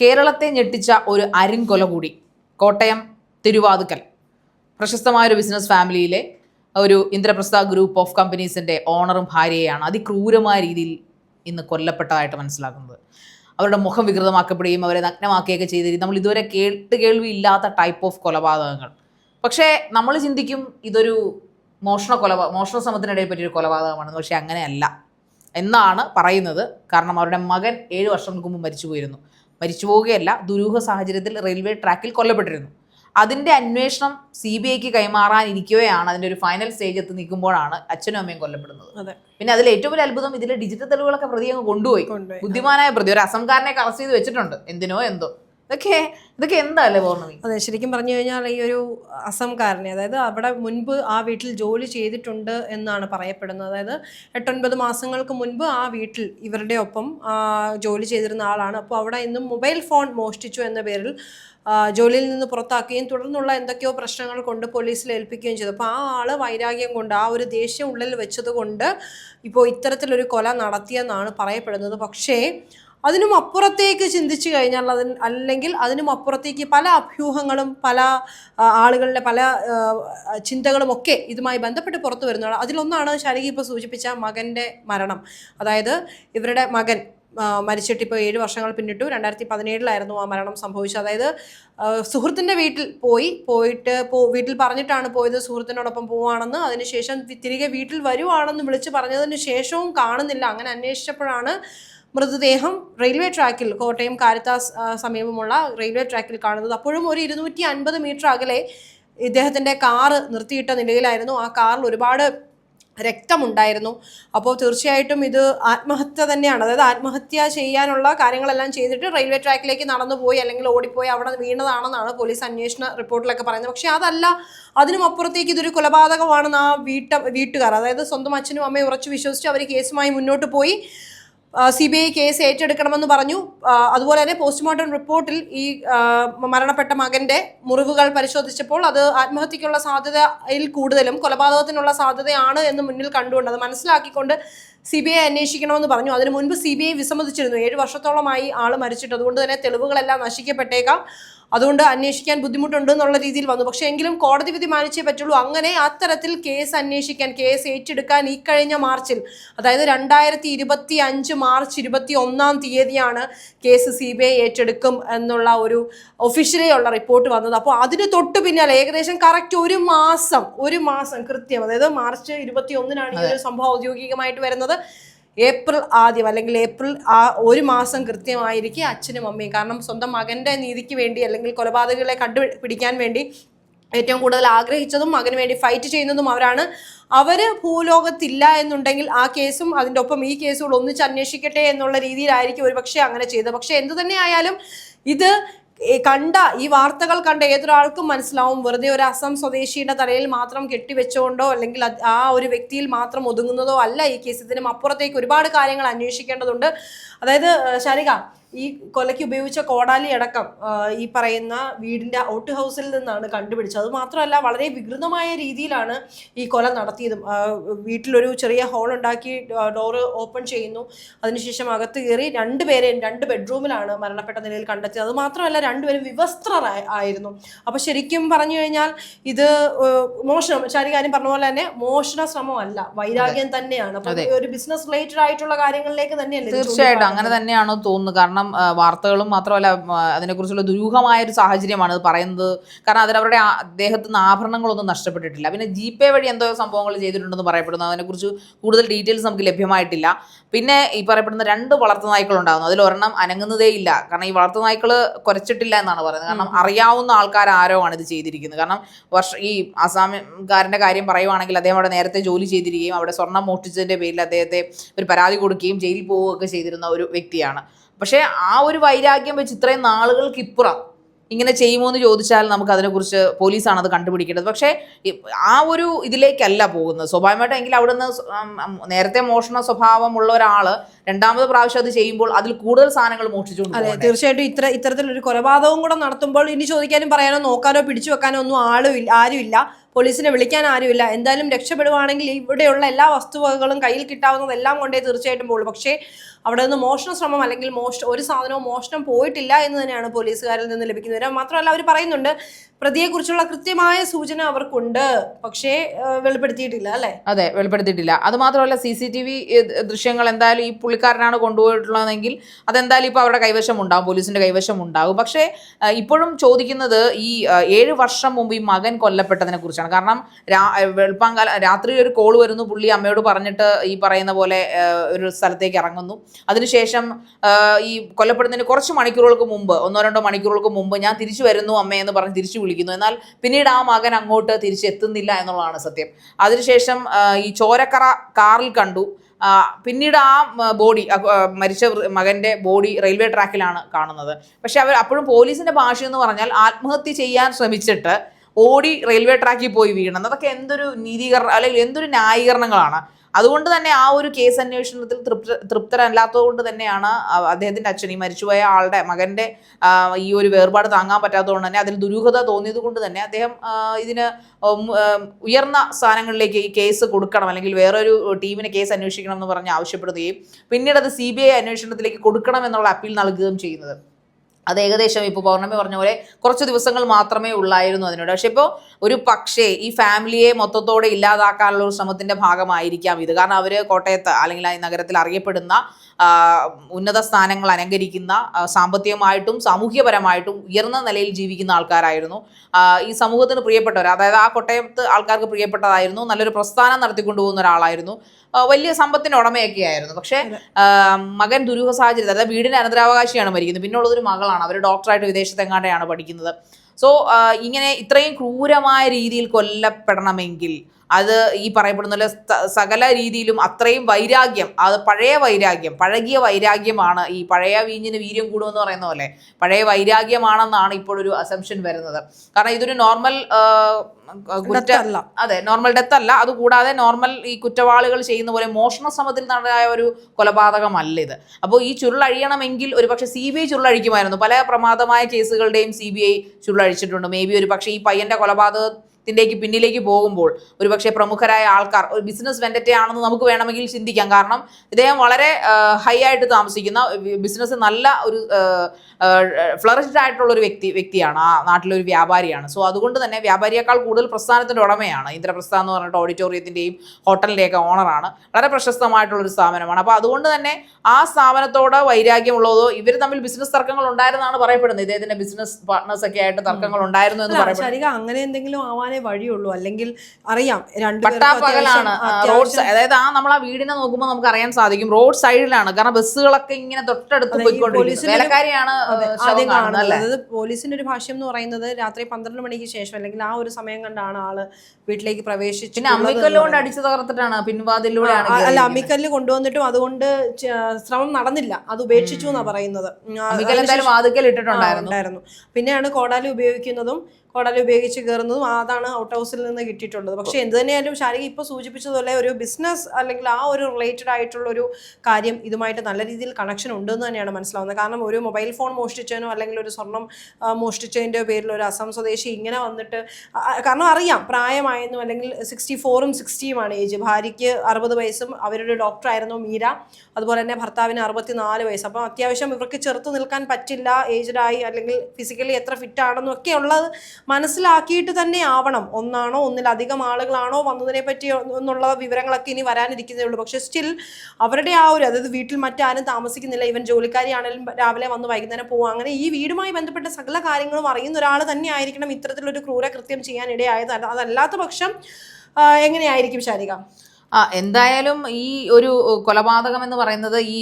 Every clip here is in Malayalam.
കേരളത്തെ ഞെട്ടിച്ച ഒരു അരിൻകൊല കൂടി. കോട്ടയം തിരുവാതുക്കൽ. പ്രശസ്തമായ ഒരു ബിസിനസ് ഫാമിലിയിലെ ഒരു ഇന്ദ്രപ്രസ്ഥ ഗ്രൂപ്പ് ഓഫ് കമ്പനീസിന്റെ ഓണറും ഭാര്യയാണ് അതിക്രൂരമായ രീതിയിൽ ഇന്ന് കൊല്ലപ്പെട്ടതായിട്ട് മനസ്സിലാക്കുന്നത് അവരുടെ മുഖം വികൃതമാക്കപ്പെടുകയും അവരെ നഗ്നമാക്കുകയൊക്കെ ചെയ്തിരിക്കും. നമ്മൾ ഇതുവരെ കേട്ട് കേൾവി ഇല്ലാത്ത ടൈപ്പ് ഓഫ് കൊലപാതകങ്ങൾ. പക്ഷേ നമ്മൾ ചിന്തിക്കും ഇതൊരു മോഷണ കൊലപാ മോഷണ ശ്രമത്തിനിടയിൽ പറ്റിയൊരു കൊലപാതകമാണെന്ന് പക്ഷേ അങ്ങനെയല്ല. എന്നാണ് പറയുന്നത്. കാരണം അവരുടെ മകൻ ഏഴ് വർഷങ്ങൾക്ക് മുമ്പ് മരിച്ചു പോയിരുന്നു മരിച്ചു പോവുകയല്ല ദുരൂഹ സാഹചര്യത്തിൽ റെയിൽവേ ട്രാക്കിൽ കൊല്ലപ്പെട്ടിരുന്നു. അതിന്റെ അന്വേഷണം സി ബി ഐക്ക് കൈമാറാനിരിക്കുകയാണ് അതിന്റെ ഒരു ഫൈനൽ സ്റ്റേജ് എത്തി നിൽക്കുമ്പോഴാണ് അച്ഛനും അമ്മയും കൊല്ലപ്പെടുന്നത്. പിന്നെ അതിൽ ഏറ്റവും വലിയ അത്ഭുതം ഇതിലെ ഡിജിറ്റൽ തെളിവുകളൊക്കെ പ്രതി അങ്ങ് കൊണ്ടുപോയി. കൊണ്ടുപോയി. ബുദ്ധിമാനായ പ്രതി ഒരു അസംകാരനെ അറസ്റ്റ് ചെയ്ത് വെച്ചിട്ടുണ്ട്. എന്തിനോ എന്തോ. ഇതൊക്കെ ഇതൊക്കെ എന്താല്ലേ പൗർണമി അതെ ശരിക്കും പറഞ്ഞു കഴിഞ്ഞാൽ ഈ ഒരു അസംകാരനെ അതായത് അവിടെ മുൻപ് ആ വീട്ടിൽ ജോലി ചെയ്തിട്ടുണ്ട് എന്നാണ് പറയപ്പെടുന്നത്. അതായത് എട്ടൊൻപത് മാസങ്ങൾക്ക് മുൻപ് ആ വീട്ടിൽ ഇവരുടെ ഒപ്പം ജോലി ചെയ്തിരുന്ന ആളാണ്. അപ്പോൾ അവിടെ ഇന്നും മൊബൈൽ ഫോൺ മോഷ്ടിച്ചു എന്ന പേരിൽ ജോലിയിൽ നിന്ന് പുറത്താക്കുകയും തുടർന്നുള്ള എന്തൊക്കെയോ പ്രശ്നങ്ങൾ കൊണ്ട് പോലീസിൽ ഏൽപ്പിക്കുകയും ചെയ്തു. അപ്പോൾ ആ ആൾ വൈരാഗ്യം കൊണ്ട് ആ ഒരു ദേഷ്യം ഉള്ളിൽ വെച്ചത് കൊണ്ട് ഇപ്പോൾ ഇത്തരത്തിലൊരു കൊല നടത്തിയെന്നാണ് പറയപ്പെടുന്നത്. പക്ഷേ അതിനും അപ്പുറത്തേക്ക് ചിന്തിച്ചു കഴിഞ്ഞാൽ അതിന് അല്ലെങ്കിൽ അതിനും അപ്പുറത്തേക്ക് പല അഭ്യൂഹങ്ങളും പല ആളുകളുടെ പല ചിന്തകളും ഒക്കെ ഇതുമായി ബന്ധപ്പെട്ട് പുറത്തു വരുന്നതാണ്. അതിലൊന്നാണ് ശാരിക ഇപ്പോൾ സൂചിപ്പിച്ച മകന്റെ മരണം. അതായത് ഇവരുടെ മകൻ മരിച്ചിട്ട് ഇപ്പോൾ ഏഴ് വർഷങ്ങൾ പിന്നിട്ടു. രണ്ടായിരത്തി പതിനേഴിലായിരുന്നു ആ മരണം സംഭവിച്ചത്. അതായത് സുഹൃത്തിന്റെ വീട്ടിൽ പോയി പോയിട്ട് പോ വീട്ടിൽ പറഞ്ഞിട്ടാണ് പോയത് സുഹൃത്തിനോടൊപ്പം പോവാണെന്ന് അതിനുശേഷം തിരികെ വീട്ടിൽ വരുവാണെന്ന് വിളിച്ച് പറഞ്ഞതിന് ശേഷവും കാണുന്നില്ല. അങ്ങനെ അന്വേഷിച്ചപ്പോഴാണ് മൃതദേഹം റെയിൽവേ ട്രാക്കിൽ കോട്ടയം കാരിത്താസ് സമീപമുള്ള റെയിൽവേ ട്രാക്കിൽ കാണുന്നത്. അപ്പോഴും ഒരു ഇരുന്നൂറ്റി അൻപത് മീറ്റർ അകലെ ഇദ്ദേഹത്തിന്റെ കാറ് നിർത്തിയിട്ട നിലയിലായിരുന്നു. ആ കാറിൽ ഒരുപാട് രക്തമുണ്ടായിരുന്നു. അപ്പോൾ തീർച്ചയായിട്ടും ഇത് ആത്മഹത്യ തന്നെയാണ്. അതായത് ആത്മഹത്യ ചെയ്യാനുള്ള കാര്യങ്ങളെല്ലാം ചെയ്തിട്ട് റെയിൽവേ ട്രാക്കിലേക്ക് നടന്നു പോയി അല്ലെങ്കിൽ ഓടിപ്പോയി അവിടെ വീണതാണെന്നാണ് പോലീസ് അന്വേഷണ റിപ്പോർട്ടിലൊക്കെ പറയുന്നത്. പക്ഷേ അതല്ല അതിനും അപ്പുറത്തേക്ക് ഇതൊരു കൊലപാതകമാണെന്ന് ആ വീട്ട വീട്ടുകാർ അതായത് സ്വന്തം അച്ഛനും അമ്മയും ഉറച്ചു വിശ്വസിച്ച് അവർ കേസുമായി മുന്നോട്ട് പോയി. സി ബി ഐ കേസ് ഏറ്റെടുക്കണമെന്ന് പറഞ്ഞു. അതുപോലെ തന്നെ പോസ്റ്റ്മോർട്ടം റിപ്പോർട്ടിൽ ഈ മരണപ്പെട്ട മകന്റെ മുറിവുകൾ പരിശോധിച്ചപ്പോൾ അത് ആത്മഹത്യക്കുള്ള സാധ്യതയിൽ കൂടുതലും കൊലപാതകത്തിനുള്ള സാധ്യതയാണ് എന്ന് മുന്നിൽ കണ്ടുകൊണ്ട് അത് മനസ്സിലാക്കിക്കൊണ്ട് സി ബി ഐ അന്വേഷിക്കണമെന്ന് പറഞ്ഞു. അതിനു മുൻപ് സി ബി ഐ വിസമ്മതിച്ചിരുന്നു. ഏഴ് വർഷത്തോളമായി ആൾ മരിച്ചിട്ട്. അതുകൊണ്ട് തന്നെ തെളിവുകളെല്ലാം നശിക്കപ്പെട്ടേക്കാം. അതുകൊണ്ട് അന്വേഷിക്കാൻ ബുദ്ധിമുട്ടുണ്ട് എന്നുള്ള രീതിയിൽ വന്നു. പക്ഷേ എങ്കിലും കോടതി വിധി മാനിച്ചേ പറ്റുള്ളൂ. അങ്ങനെ അത്തരത്തിൽ കേസ് അന്വേഷിക്കാൻ കേസ് ഏറ്റെടുക്കാൻ ഈ കഴിഞ്ഞ മാർച്ചിൽ അതായത് രണ്ടായിരത്തി ഇരുപത്തി അഞ്ച് മാർച്ച് ഇരുപത്തി ഒന്നാം തീയതിയാണ് കേസ് സി ബി ഐ ഏറ്റെടുക്കും എന്നുള്ള ഒരു ഒഫീഷ്യലി ഉള്ള റിപ്പോർട്ട് വന്നത്. അപ്പോൾ അതിന് തൊട്ട് പിന്നാലെ ഏകദേശം കറക്റ്റ് ഒരു മാസം ഒരു മാസം കൃത്യം അതായത് മാർച്ച് ഇരുപത്തി ഒന്നിനാണ് ഈ ഒരു സംഭവം ഔദ്യോഗികമായിട്ട് വരുന്നത്. ഏപ്രിൽ ആദ്യം അല്ലെങ്കിൽ ഏപ്രിൽ ആ ഒരു മാസം കൃത്യമായിരിക്കും അച്ഛനും അമ്മയും. കാരണം സ്വന്തം മകന്റെ നീതിക്ക് വേണ്ടി അല്ലെങ്കിൽ കൊലപാതകങ്ങളെ കണ്ടുപിടിക്കാൻ വേണ്ടി ഏറ്റവും കൂടുതൽ ആഗ്രഹിച്ചതും മകന് വേണ്ടി ഫൈറ്റ് ചെയ്യുന്നതും അവരാണ്. അവർ ഭൂലോകത്തില്ല എന്നുണ്ടെങ്കിൽ ആ കേസും അതിന്റെ ഒപ്പം ഈ കേസുകൾ ഒന്നിച്ച് അന്വേഷിക്കട്ടെ എന്നുള്ള രീതിയിലായിരിക്കും ഒരുപക്ഷെ അങ്ങനെ ചെയ്തത്. പക്ഷേ എന്തു തന്നെ ആയാലും ഇത് കണ്ട ഈ വാർത്തകൾ കണ്ട ഏതൊരാൾക്കും മനസ്സിലാവും. വെറുതെ ഒരു അസം സ്വദേശിയുടെ തലയിൽ മാത്രം കെട്ടിവെച്ചുകൊണ്ടോ അല്ലെങ്കിൽ ആ ഒരു വ്യക്തിയിൽ മാത്രം ഒതുങ്ങുന്നതോ അല്ല ഈ കേസ് ഇതിനും അപ്പുറത്തേക്ക് ഒരുപാട് കാര്യങ്ങൾ അന്വേഷിക്കേണ്ടതുണ്ട്. അതായത് ശാരിക ഈ കൊലയ്ക്ക് ഉപയോഗിച്ച കോടാലി അടക്കം ഈ പറയുന്ന വീടിന്റെ ഔട്ട് ഹൗസിൽ നിന്നാണ് കണ്ടുപിടിച്ചത്. അത് മാത്രമല്ല വളരെ വികൃതമായ രീതിയിലാണ് ഈ കൊല നടത്തിയതും. വീട്ടിലൊരു ചെറിയ ഹോൾ ഉണ്ടാക്കി ഡോറ് ഓപ്പൺ ചെയ്യുന്നു. അതിനുശേഷം അകത്ത് കയറി രണ്ടുപേരെയും രണ്ട് ബെഡ്റൂമിലാണ് മരണപ്പെട്ട നിലയിൽ കണ്ടെത്തിയത്. അത് മാത്രമല്ല രണ്ടുപേരും വിവസ്ത്ര ആയിരുന്നു. അപ്പൊ ശരിക്കും പറഞ്ഞു കഴിഞ്ഞാൽ ഇത് മോഷണം മോഷണം ശാരികാര്യം പറഞ്ഞ പോലെ തന്നെ മോഷണ ശ്രമമല്ല വൈരാഗ്യം തന്നെയാണ്. ഒരു ബിസിനസ് റിലേറ്റഡ് ആയിട്ടുള്ള കാര്യങ്ങളിലേക്ക് തന്നെയല്ലേ തീർച്ചയായിട്ടും അങ്ങനെ? തന്നെയാണോ തോന്നുന്നത്? കാരണം ആ, വാർത്തകളും മാത്രമല്ല അതിനെക്കുറിച്ചുള്ള ദുരൂഹമായ ഒരു സാഹചര്യമാണ് ഇത് പറയുന്നത്. കാരണം അതിലവരുടെ അദ്ദേഹത്തിൽ ദേഹത്ത് നിന്ന് ആഭരണങ്ങളൊന്നും നഷ്ടപ്പെട്ടിട്ടില്ല. പിന്നെ ജി പേ വഴി എന്തോ സംഭവങ്ങൾ ചെയ്തിട്ടുണ്ടെന്ന് പറയപ്പെടുന്നു. അതിനെക്കുറിച്ച് കൂടുതൽ ഡീറ്റെയിൽസ് നമുക്ക് ലഭ്യമായിട്ടില്ല. പിന്നെ ഈ പറയപ്പെടുന്ന രണ്ട് അതിൽ ഒരെണ്ണം അനങ്ങുന്നതേ ഇല്ല. കാരണം ഈ വളർത്തുനായ്ക്കൾ കുറച്ചിട്ടില്ല എന്നാണ് പറയുന്നത്. കാരണം അറിയാവുന്ന ആൾക്കാർ ആരോ ആണ് ഇത് ചെയ്തിരിക്കുന്നത്. കാരണം വർഷം ഈ ആസാമുകാരന്റെ കാര്യം പറയുവാണെങ്കിൽ അദ്ദേഹം അവിടെ നേരത്തെ ജോലി ചെയ്തിരിക്കുകയും അവിടെ സ്വർണം മോഷ്ടിച്ചതിന്റെ പേരിൽ അദ്ദേഹത്തെ ഒരു പരാതി കൊടുക്കുകയും ജയിലിൽ പോവുകയൊക്കെ ചെയ്തിരുന്ന ഒരു വ്യക്തിയാണ്. പക്ഷേ ആ ഒരു വൈരാഗ്യം വെച്ച് ഇത്രയും നാളുകൾക്ക് ഇപ്പുറം ഇങ്ങനെ ചെയ്യുമോ എന്ന് ചോദിച്ചാൽ നമുക്ക് അതിനെക്കുറിച്ച് പോലീസാണ് അത് കണ്ടുപിടിക്കേണ്ടത്. പക്ഷേ ആ ഒരു ഇതിലേക്കല്ല പോകുന്നത്. സ്വാഭാവികമായിട്ടും എങ്കിൽ നിന്ന് നേരത്തെ മോഷണ സ്വഭാവമുള്ള ഒരാൾ രണ്ടാമത് പ്രാവശ്യം അത് ചെയ്യുമ്പോൾ അതിൽ കൂടുതൽ സാധനങ്ങൾ മോഷ്ടിച്ചുകൊണ്ട് അതെ തീർച്ചയായിട്ടും ഇത്ര ഇത്തരത്തിലൊരു കൊലപാതകവും കൂടെ നടത്തുമ്പോൾ ഇനി ചോദിക്കാനും പറയാനോ നോക്കാനോ പിടിച്ചു വെക്കാനോ ഒന്നും ആളും ആരുമില്ല. പോലീസിനെ വിളിക്കാൻ ആരുമില്ല. എന്തായാലും രക്ഷപ്പെടുവാണെങ്കിൽ ഇവിടെയുള്ള എല്ലാ വസ്തുവകകളും കയ്യിൽ കിട്ടാവുന്നതെല്ലാം കൊണ്ടേ തീർച്ചയായിട്ടും പോകുള്ളൂ പക്ഷേ അവിടെ നിന്ന് മോഷണ ശ്രമം അല്ലെങ്കിൽ മോഷ ഒരു സാധനവും മോഷണം പോയിട്ടില്ല എന്ന് തന്നെയാണ് പോലീസുകാരിൽ നിന്ന് ലഭിക്കുന്ന വിവരം മാത്രമല്ല അവർ പറയുന്നുണ്ട് പ്രതിയെക്കുറിച്ചുള്ള കൃത്യമായ സൂചന അവർക്കുണ്ട്. പക്ഷേ വെളിപ്പെടുത്തിയിട്ടില്ല അല്ലേ? അതെ വെളിപ്പെടുത്തിയിട്ടില്ല. അത് മാത്രമല്ല സി സി ടി വി ദൃശ്യങ്ങൾ എന്തായാലും ഈ പുള്ളിക്കാരനാണ് കൊണ്ടുപോയിട്ടുള്ളതെങ്കിൽ അതെന്തായാലും ഇപ്പോൾ അവരുടെ കൈവശം ഉണ്ടാവും പോലീസിന്റെ കൈവശം ഉണ്ടാവും പക്ഷേ ഇപ്പോഴും ചോദിക്കുന്നത് ഈ ഏഴ് വർഷം മുമ്പ് ഈ മകൻ കൊല്ലപ്പെട്ടതിനെ കാരണം രാ വെളുപ്പാങ്കാല രാത്രി ഒരു കോൾ വരുന്നു പുള്ളി അമ്മയോട് പറഞ്ഞിട്ട് ഈ പറയുന്ന പോലെ ഒരു സ്ഥലത്തേക്ക് ഇറങ്ങുന്നു. അതിനുശേഷം ഈ കൊല്ലപ്പെടുന്നതിന് കുറച്ച് മണിക്കൂറുകൾക്ക് മുമ്പ് ഒന്നോ രണ്ടോ മണിക്കൂറുകൾക്ക് മുമ്പ് ഞാൻ തിരിച്ചു വരുന്നു അമ്മയെന്ന് പറഞ്ഞ് തിരിച്ചു വിളിക്കുന്നു. എന്നാൽ പിന്നീട് ആ മകൻ അങ്ങോട്ട് തിരിച്ചെത്തുന്നില്ല എന്നുള്ളതാണ് സത്യം. അതിനുശേഷം ഈ ചോരക്കറ കാറിൽ കണ്ടു. പിന്നീട് ആ ബോഡി മരിച്ച മകന്റെ ബോഡി റെയിൽവേ ട്രാക്കിലാണ് കാണുന്നത്. പക്ഷെ അവർ അപ്പോഴും പോലീസിന്റെ ഭാഷ എന്ന് പറഞ്ഞാൽ ആത്മഹത്യ ചെയ്യാൻ ശ്രമിച്ചിട്ട് ഓടി റെയിൽവേ ട്രാക്കിൽ പോയി വീണത് അതൊക്കെ എന്തൊരു നീതീകരണം അല്ലെങ്കിൽ എന്തൊരു ന്യായീകരണങ്ങളാണ്. അതുകൊണ്ട് തന്നെ ആ ഒരു കേസ് അന്വേഷണത്തിൽ തൃപ്ത തൃപ്തരല്ലാത്തത് കൊണ്ട് തന്നെയാണ് അദ്ദേഹത്തിന്റെ അച്ഛൻ ഈ മരിച്ചുപോയ ആളുടെ മകന്റെ ഈ ഒരു വേർപാട് താങ്ങാൻ പറ്റാത്തതുകൊണ്ട് തന്നെ അതിൽ ദുരൂഹത തോന്നിയത് കൊണ്ട് തന്നെ അദ്ദേഹം ഇതിന് ഉയർന്ന സ്ഥാനങ്ങളിലേക്ക് ഈ കേസ് കൊടുക്കണം. അല്ലെങ്കിൽ വേറൊരു ടീമിനെ കേസ് അന്വേഷിക്കണം എന്ന് പറഞ്ഞ് ആവശ്യപ്പെടുകയും പിന്നീട് അത് സി ബി ഐ അന്വേഷണത്തിലേക്ക് കൊടുക്കണം എന്നുള്ള അപ്പീൽ നൽകുകയും ചെയ്യുന്നത്. അത് ഏകദേശം ഇപ്പോൾ പൗർണമി പറഞ്ഞ പോലെ കുറച്ച് ദിവസങ്ങൾ മാത്രമേ ഉള്ളായിരുന്നു അതിനോട്. പക്ഷെ ഇപ്പോൾ ഒരു പക്ഷേ ഈ ഫാമിലിയെ മൊത്തത്തോടെ ഇല്ലാതാക്കാനുള്ള ഒരു ശ്രമത്തിന്റെ ഭാഗമായിരിക്കാം ഇത്. കാരണം അവർ കോട്ടയത്ത് അല്ലെങ്കിൽ ആ നഗരത്തിൽ അറിയപ്പെടുന്ന ഉന്നത സ്ഥാനങ്ങൾ അലങ്കരിക്കുന്ന സാമ്പത്തികമായിട്ടും സാമൂഹ്യപരമായിട്ടും ഉയർന്ന നിലയിൽ ജീവിക്കുന്ന ആൾക്കാരായിരുന്നു. ഈ സമൂഹത്തിന് പ്രിയപ്പെട്ടവർ അതായത് ആ കോട്ടയത്ത് ആൾക്കാർക്ക് പ്രിയപ്പെട്ടതായിരുന്നു നല്ലൊരു പ്രസ്ഥാനം നടത്തിക്കൊണ്ടുപോകുന്ന ഒരാളായിരുന്നു. വലിയ സമ്പത്തിന്റെ ഉടമയൊക്കെ ആയിരുന്നു പക്ഷേ മകൻ ദുരൂഹ സാഹചര്യത്തിൽ അതായത് വീടിന്റെ അനന്തരാവകാശിയാണ് മരിക്കുന്നത്. പിന്നെ ഉള്ളതൊരു മകളാണ്. അവർ ഡോക്ടറായിട്ട് വിദേശത്തെങ്ങാണ്ടെയാണ് പഠിക്കുന്നത്. സോ ഇങ്ങനെ ഇത്രയും ക്രൂരമായ രീതിയിൽ കൊല്ലപ്പെടണമെങ്കിൽ അത് ഈ പറയപ്പെടുന്ന സകല രീതിയിലും അത്രയും വൈരാഗ്യം അത് പഴയ വൈരാഗ്യം പഴകിയ വൈരാഗ്യമാണ് ഈ പഴയ വീഞ്ഞിന് വീര്യം കൂടുമെന്ന് പറയുന്ന പോലെ പഴയ വൈരാഗ്യമാണെന്നാണ് ഇപ്പോൾ ഒരു അസംഷൻ വരുന്നത്. കാരണം ഇതൊരു നോർമൽ കുറ്റ അതെ നോർമൽ ഡെത്ത് അല്ല. അതുകൂടാതെ നോർമൽ ഈ കുറ്റവാളികൾ ചെയ്യുന്ന പോലെ മോഷണ ശ്രമത്തിൽ നടനായ ഒരു കൊലപാതകമല്ല ഇത്. അപ്പോൾ ഈ ചുരുളഴിയണമെങ്കിൽ ഒരു പക്ഷേ സി ബി ഐ ചുരുളഴിക്കുമായിരുന്നു. പല പ്രമാദമായ കേസുകളുടെയും സി ബി ഐ ചുരുളഴിച്ചിട്ടുണ്ട്. മേ ബി ഒരു പക്ഷേ ഈ പയ്യന്റെ കൊലപാതകത്തിന്റെക്ക് പിന്നിലേക്ക് പോകുമ്പോൾ ഒരു പക്ഷേ പ്രമുഖരായ ആൾക്കാർ ഒരു ബിസിനസ് വെൻഡറ്റയാണെന്ന് നമുക്ക് വേണമെങ്കിൽ ചിന്തിക്കാം. കാരണം ഇദ്ദേഹം വളരെ ഹൈ ആയിട്ട് താമസിക്കുന്ന ബിസിനസ് നല്ല ഒരു ഫ്ലറിഷ്ഡ് ആയിട്ടുള്ള ഒരു വ്യക്തി വ്യക്തിയാണ്. ആ നാട്ടിലൊരു വ്യാപാരിയാണ്. സോ അതുകൊണ്ട് തന്നെ വ്യാപാരിയേക്കാൾ കൂടുതൽ പ്രസ്ഥാനത്തിന്റെ ഉടമയാണ്. ഇന്ദ്രപ്രസ്ഥ എന്ന് പറഞ്ഞിട്ട് ഓഡിറ്റോറിയത്തിന്റെയും ഹോട്ടലിന്റെയൊക്കെ ഓണറാണ് വളരെ പ്രശസ്തമായിട്ടുള്ള ഒരു സ്ഥാപനമാണ്. അപ്പോൾ അതുകൊണ്ട് തന്നെ ആ സ്ഥാപനത്തോട് വൈരാഗ്യമുള്ളതോ ഇവർ തമ്മിൽ ബിസിനസ് തർക്കങ്ങൾ ഉണ്ടായിരുന്നാണ് പറയപ്പെടുന്നത്. ഇദ്ദേഹത്തിന്റെ ബിസിനസ് പാർട്ട്നേഴ്സ് ഒക്കെ ആയിട്ട് തർക്കങ്ങൾ ഉണ്ടായിരുന്നു എന്ന് പറയുന്നത് അങ്ങനെ എന്തെങ്കിലും ആവാനേ വഴിയുള്ളൂ. അല്ലെങ്കിൽ അറിയാം പട്ടാപ്പകലാണ് റോഡ് അതായത് ആ നമ്മൾ ആ വീടിനെ നോക്കുമ്പോൾ നമുക്ക് അറിയാൻ സാധിക്കും. റോഡ് സൈഡിലാണ്. കാരണം ബസ്സുകളൊക്കെ ഇങ്ങനെ തൊട്ടടുത്ത് പോയിക്കൊണ്ടിരിക്കുന്നത് അതായത് പോലീസിന്റെ ഒരു ഭാഷ്യം എന്ന് പറയുന്നത് രാത്രി പന്ത്രണ്ട് മണിക്ക് ശേഷം അല്ലെങ്കിൽ ആ ഒരു സമയം കണ്ടാണ് ആൾ വീട്ടിലേക്ക് പ്രവേശിച്ചു പിന്നെ അമ്മിക്കല്ല് കൊണ്ട് അടിച്ചു തകർത്തിട്ടാണ്. പിൻവാതിലൂടെയാണ് അല്ല. അമ്മിക്കല്ല് കൊണ്ടുവന്നിട്ടും അതുകൊണ്ട് ശ്രമം നടന്നില്ല. അത് ഉപേക്ഷിച്ചു എന്നാ പറയുന്നത്. ഇട്ടിട്ടുണ്ടായിരുന്നു. പിന്നെയാണ് കോടാലി ഉപയോഗിക്കുന്നതും കോടാലി ഉപയോഗിച്ച് കയറുന്നതും അതാണ് ഔട്ട് ഹൗസിൽ നിന്ന് കിട്ടിയിട്ടുള്ളത്. പക്ഷെ എന്ത് തന്നെയായാലും ശാരിക ഇപ്പോൾ സൂചിപ്പിച്ചതുപോലെ ഒരു ബിസിനസ് അല്ലെങ്കിൽ ആ ഒരു റിലേറ്റഡ് ആയിട്ടുള്ള ഒരു കാര്യം ഇതുമായിട്ട് നല്ല രീതിയിൽ കണക്ഷൻ ഉണ്ടെന്ന് തന്നെയാണ് മനസ്സിലാവുന്നത്. കാരണം ഒരു മൊബൈൽ ഫോൺ മോഷ്ടിച്ചതിനോ അല്ലെങ്കിൽ ഒരു സ്വർണം മോഷ്ടിച്ചതിന്റെ പേരിൽ ഒരു അസം സ്വദേശി ഇങ്ങനെ വന്നിട്ട് കാരണം അറിയാം പ്രായമായെന്നും അല്ലെങ്കിൽ സിക്സ്റ്റി ഫോറും സിക്സ്റ്റിയുമാണ് ഏജ് ഭാര്യയ്ക്ക് അറുപത് വയസ്സും അവരുടെ ഡോക്ടറായിരുന്നു മീര. അതുപോലെ തന്നെ ഭർത്താവിന് അറുപത്തിനാല് വയസ്സ്. അപ്പം അത്യാവശ്യം ഇവർക്ക് ചെറുത്ത് നിൽക്കാൻ പറ്റില്ല ഏജ്ഡായി അല്ലെങ്കിൽ ഫിസിക്കലി എത്ര ഫിറ്റ് ആണെന്നും ഉള്ളത് മനസ്സിലാക്കിയിട്ട് തന്നെ ആവണം. ഒന്നാണോ ഒന്നിലധികം ആളുകളാണോ വന്നതിനെ പറ്റി എന്നുള്ള വിവരങ്ങളൊക്കെ ഇനി വരാനിരിക്കുന്നേ ഉള്ളൂ. പക്ഷേ സ്റ്റിൽ അവരുടെ ആ ഒരു അതായത് വീട്ടിൽ മറ്റാരും താമസിക്കുന്നില്ല. ഇവൻ ജോലിക്കാരിയാണെങ്കിലും രാവിലെ വന്ന് വൈകുന്നേരം പോകും അങ്ങനെ ഈ വീടുമായി ബന്ധപ്പെട്ട സകല കാര്യങ്ങളും അറിയുന്ന ഒരാൾ തന്നെ ആയിരിക്കണം ഇത്തരത്തിലൊരു ക്രൂരകൃത്യം ചെയ്യാൻ ഇടയായത്. അതല്ലാത്ത പക്ഷം എങ്ങനെയായിരിക്കും ശാരിക? ആ എന്തായാലും ഈ ഒരു കൊലപാതകം എന്ന് പറയുന്നത് ഈ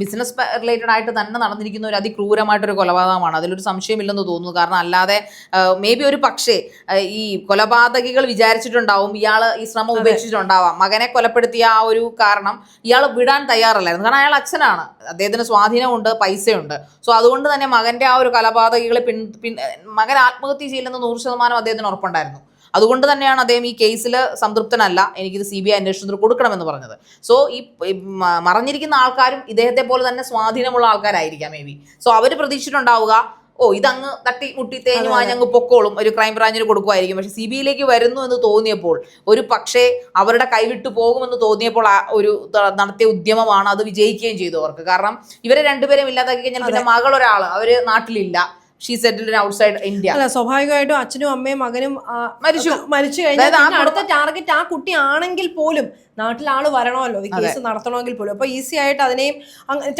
ബിസിനസ് റിലേറ്റഡ് ആയിട്ട് തന്നെ നടന്നിരിക്കുന്ന ഒരു അതിക്രൂരമായിട്ടൊരു കൊലപാതകമാണ്. അതിലൊരു സംശയമില്ലെന്ന് തോന്നുന്നു. കാരണം അല്ലാതെ മേ ബി ഒരു പക്ഷേ ഈ കൊലപാതകികൾ വിചാരിച്ചിട്ടുണ്ടാവും ഇയാൾ ഈ ശ്രമം ഉപേക്ഷിച്ചിട്ടുണ്ടാവാം. മകനെ കൊലപ്പെടുത്തിയ ആ ഒരു കാരണം ഇയാൾ വിടാൻ തയ്യാറല്ലായിരുന്നു. കാരണം അയാൾ അച്ഛനാണ്. അദ്ദേഹത്തിന് സ്വാധീനമുണ്ട് പൈസയുണ്ട്. സോ അതുകൊണ്ട് തന്നെ മകന്റെ ആ ഒരു കൊലപാതകികളെ പിൻ പിൻ മകൻ ആത്മഹത്യ ചെയ്യില്ലെന്ന് നൂറ് ശതമാനം അദ്ദേഹത്തിന് ഉറപ്പുണ്ടായിരുന്നു. അതുകൊണ്ട് തന്നെയാണ് അദ്ദേഹം ഈ കേസിൽ സംതൃപ്തനല്ല. എനിക്കിത് സി ബി ഐ അന്വേഷണത്തിന് കൊടുക്കണമെന്ന് പറഞ്ഞത്. സോ ഈ മറഞ്ഞിരിക്കുന്ന ആൾക്കാരും ഇദ്ദേഹത്തെ പോലെ തന്നെ സ്വാധീനമുള്ള ആൾക്കാരായിരിക്കാം മേ ബി സോ അവർ പ്രതീക്ഷിച്ചിട്ടുണ്ടാവുക ഓ ഇതങ്ങ് തട്ടി മുട്ടി തേഞ്ഞു വാങ്ങി അങ്ങ് പൊക്കോളും. ഒരു ക്രൈം ബ്രാഞ്ചിന് കൊടുക്കുമായിരിക്കും പക്ഷെ സി ബി ഐയിലേക്ക് വരുന്നു എന്ന് തോന്നിയപ്പോൾ ഒരു പക്ഷേ അവരുടെ കൈവിട്ടു പോകുമെന്ന് തോന്നിയപ്പോൾ ആ ഒരു നടത്തിയ ഉദ്യമമാണ് അത് വിജയിക്കുകയും ചെയ്തു അവർക്ക്. കാരണം ഇവരെ രണ്ടുപേരും ഇല്ലാതാക്കി കഴിഞ്ഞാൽ പിന്നെ മകൾ ഒരാൾ അവർ നാട്ടിലില്ല. ഷീ സെറ്റിൽഡ് ഔട്ട്സൈഡ് ഇന്ത്യ അല്ല സ്വാഭാവികമായിട്ടും അച്ഛനും അമ്മയും മകനും മരിച്ചു. മരിച്ചു കഴിഞ്ഞാൽ അടുത്ത ടാർഗറ്റ് ആ കുട്ടി ആണെങ്കിൽ പോലും നാട്ടിൽ ആൾ വരണമല്ലോ ഈ കേസ് നടത്തണമെങ്കിൽ പോലും. അപ്പൊ ഈസി ആയിട്ട് അതിനെയും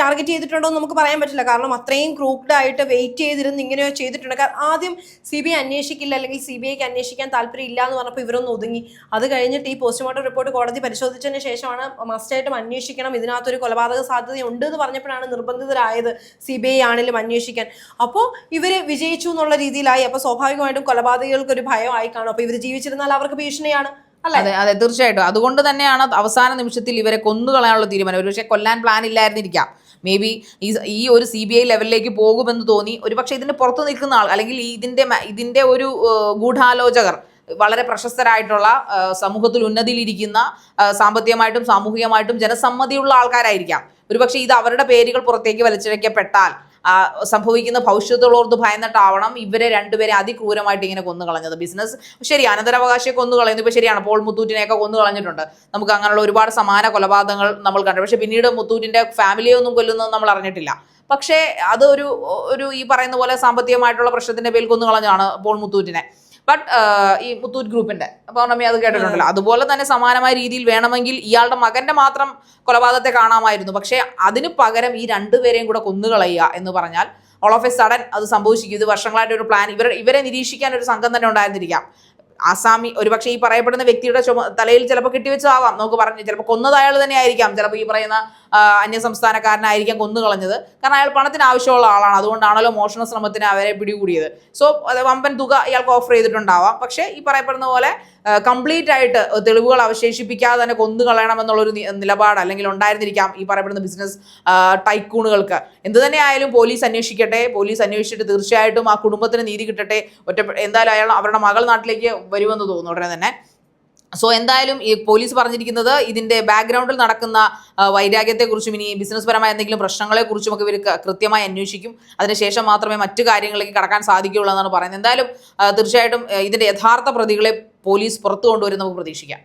ടാർഗറ്റ് ചെയ്തിട്ടുണ്ടോ എന്ന് നമുക്ക് പറയാൻ പറ്റില്ല. കാരണം അത്രയും ക്രൂക്ഡ് ആയിട്ട് വെയിറ്റ് ചെയ്തിരുന്ന് ഇങ്ങനെയോ ചെയ്തിട്ടുണ്ട്. കാരണം ആദ്യം സി ബി ഐ അന്വേഷിക്കില്ല അല്ലെങ്കിൽ സി ബി ഐക്ക് അന്വേഷിക്കാൻ താല്പര്യം ഇല്ല എന്ന് പറഞ്ഞപ്പോൾ ഇവരൊന്നും ഒതുങ്ങി. അത് കഴിഞ്ഞിട്ട് ഈ പോസ്റ്റ്മോർട്ടം റിപ്പോർട്ട് കോടതി പരിശോധിച്ചതിന് ശേഷമാണ് മസ്റ്റായിട്ടും അന്വേഷിക്കണം. ഇതിനകത്തൊരു കൊലപാതക സാധ്യത ഉണ്ട് എന്ന് പറഞ്ഞപ്പോഴാണ് നിർബന്ധിതരായത് സി ബി ഐ ആണെങ്കിലും അന്വേഷിക്കാൻ. അപ്പോൾ ഇവർ വിജയിച്ചു എന്നുള്ള രീതിയിലായി. അപ്പോൾ സ്വാഭാവികമായിട്ടും കൊലപാതകങ്ങൾക്ക് ഒരു ഭയമായി കാണും അപ്പോൾ ഇവർ ജീവിച്ചിരുന്നാൽ അവർക്ക് ഭീഷണിയാണ്. അതെ അതെ തീർച്ചയായിട്ടും. അതുകൊണ്ട് തന്നെയാണ് അവസാന നിമിഷത്തിൽ ഇവരെ കൊന്നുകളയാനുള്ള തീരുമാനം. ഒരുപക്ഷെ കൊല്ലാൻ പ്ലാൻ ഇല്ലായിരുന്നിരിക്കാം. മേ ബി ഈ ഈ ഒരു സി ബി ഐ ലെവലിലേക്ക് പോകുമെന്ന് തോന്നി. ഒരുപക്ഷെ ഇതിന് പുറത്ത് നിൽക്കുന്ന ആൾ അല്ലെങ്കിൽ ഇതിന്റെ ഇതിന്റെ ഒരു ഗൂഢാലോചകർ വളരെ പ്രശസ്തരായിട്ടുള്ള സമൂഹത്തിൽ ഉന്നതിയിലിരിക്കുന്ന സാമ്പത്തികമായിട്ടും സാമൂഹികമായിട്ടും ജനസമ്മതിയുള്ള ആൾക്കാരായിരിക്കാം. ഒരുപക്ഷെ ഇത് അവരുടെ പേരുകൾ പുറത്തേക്ക് വലിച്ചിഴക്കപ്പെട്ടാൽ സംഭവിക്കുന്ന ഭവിഷ്യത്തുകളോർത്ത് ഭയന്നിട്ടാവണം ഇവരെ രണ്ടുപേരെ അതിക്രൂരമായിട്ട് ഇങ്ങനെ കൊന്നു കളഞ്ഞത് ബിസിനസ് ശരി അനന്തരാവകാശിയെ കൊന്നു കളയുന്നു ഇപ്പൊ ശരിയാണ് പോൾ മുത്തൂറ്റിനെയൊക്കെ കൊന്നു കളഞ്ഞിട്ടുണ്ട് നമുക്ക് അങ്ങനെയുള്ള ഒരുപാട് സമാന കൊലപാതകങ്ങൾ നമ്മൾ കണ്ടു. പക്ഷെ പിന്നീട് മുത്തൂറ്റിന്റെ ഫാമിലിയെ ഒന്നും കൊല്ലുന്നത് നമ്മൾ അറിഞ്ഞിട്ടില്ല. പക്ഷേ അത് ഒരു ഒരു ഈ പറയുന്ന പോലെ സാമ്പത്തികമായിട്ടുള്ള പ്രശ്നത്തിന്റെ പേരിൽ കൊന്നു കളഞ്ഞാണ് പോൾ മുത്തൂറ്റിനെ. ബട്ട് ഈ മുത്തൂറ്റ് ഗ്രൂപ്പിന്റെ പൗർണമി അത് കേട്ടിട്ടുണ്ടല്ലോ. അതുപോലെ തന്നെ സമാനമായ രീതിയിൽ വേണമെങ്കിൽ ഇയാളുടെ മകന്റെ മാത്രം കൊലപാതകത്തെ കാണാമായിരുന്നു. പക്ഷേ അതിന് പകരം ഈ രണ്ടുപേരെയും കൂടെ കൊന്നുകളയുക എന്ന് പറഞ്ഞാൽ ഓൾ ഓഫ് എ സഡൻ അത് സംഭവിച്ചിരിക്കും. ഇത് വർഷങ്ങളായിട്ട് ഒരു പ്ലാൻ ഇവരെ ഇവരെ നിരീക്ഷിക്കാൻ ഒരു സംഘം തന്നെ ഉണ്ടായിരുന്നിരിക്കാം. ആസാമി ഒരുപക്ഷെ ഈ പറയപ്പെടുന്ന വ്യക്തിയുടെ ചുമ തലയിൽ ചിലപ്പോൾ കെട്ടിവെച്ചതാവാം. നമുക്ക് പറഞ്ഞു ചിലപ്പോൾ കൊന്നത് അയാൾ തന്നെ ആയിരിക്കാം. ചിലപ്പോൾ ഈ പറയുന്ന അന്യസംസ്ഥാനക്കാരനായിരിക്കാം കൊന്നു കാരണം അയാൾ പണത്തിന് ആവശ്യമുള്ള ആളാണ്. അതുകൊണ്ടാണല്ലോ മോഷണ ശ്രമത്തിന് അവരെ പിടികൂടിയത്. സോ വമ്പൻ തുക ഇയാൾക്ക് ഓഫർ ചെയ്തിട്ടുണ്ടാവാം. പക്ഷേ ഈ പറയപ്പെടുന്ന പോലെ കംപ്ലീറ്റ് ആയിട്ട് തെളിവുകൾ അവശേഷിപ്പിക്കാതെ തന്നെ കൊന്നു കളയണമെന്നുള്ളൊരു നിലപാട് അല്ലെങ്കിൽ ഉണ്ടായിരുന്നിരിക്കാം ഈ പറയപ്പെടുന്ന ബിസിനസ് ടൈക്കൂണുകൾക്ക് എന്ത് തന്നെയായാലും പോലീസ് അന്വേഷിക്കട്ടെ. പോലീസ് അന്വേഷിച്ചിട്ട് തീർച്ചയായിട്ടും ആ കുടുംബത്തിന് നീതി കിട്ടട്ടെ. ഒറ്റ എന്തായാലും അയാൾ അവരുടെ മകൾ നാട്ടിലേക്ക് വരുമെന്ന് തോന്നുന്നു ഉടനെ തന്നെ. സോ എന്തായാലും ഈ പോലീസ് പറഞ്ഞിരിക്കുന്നത് ഇതിന്റെ ബാക്ക്ഗ്രൗണ്ടിൽ നടക്കുന്ന വൈരാഗ്യത്തെക്കുറിച്ചും ഇനി ബിസിനസ് പരമായ എന്തെങ്കിലും പ്രശ്നങ്ങളെക്കുറിച്ചും ഒക്കെ ഇവർ കൃത്യമായി അന്വേഷിക്കും. അതിനുശേഷം മാത്രമേ മറ്റു കാര്യങ്ങളിലേക്ക് കടക്കാൻ സാധിക്കുകയുള്ളൂ എന്നാണ് പറയുന്നത്. എന്തായാലും തീർച്ചയായിട്ടും ഇതിന്റെ യഥാർത്ഥ പ്രതികളെ പോലീസ് പുറത്തു കൊണ്ടുവരും നമുക്ക് പ്രതീക്ഷിക്കാം.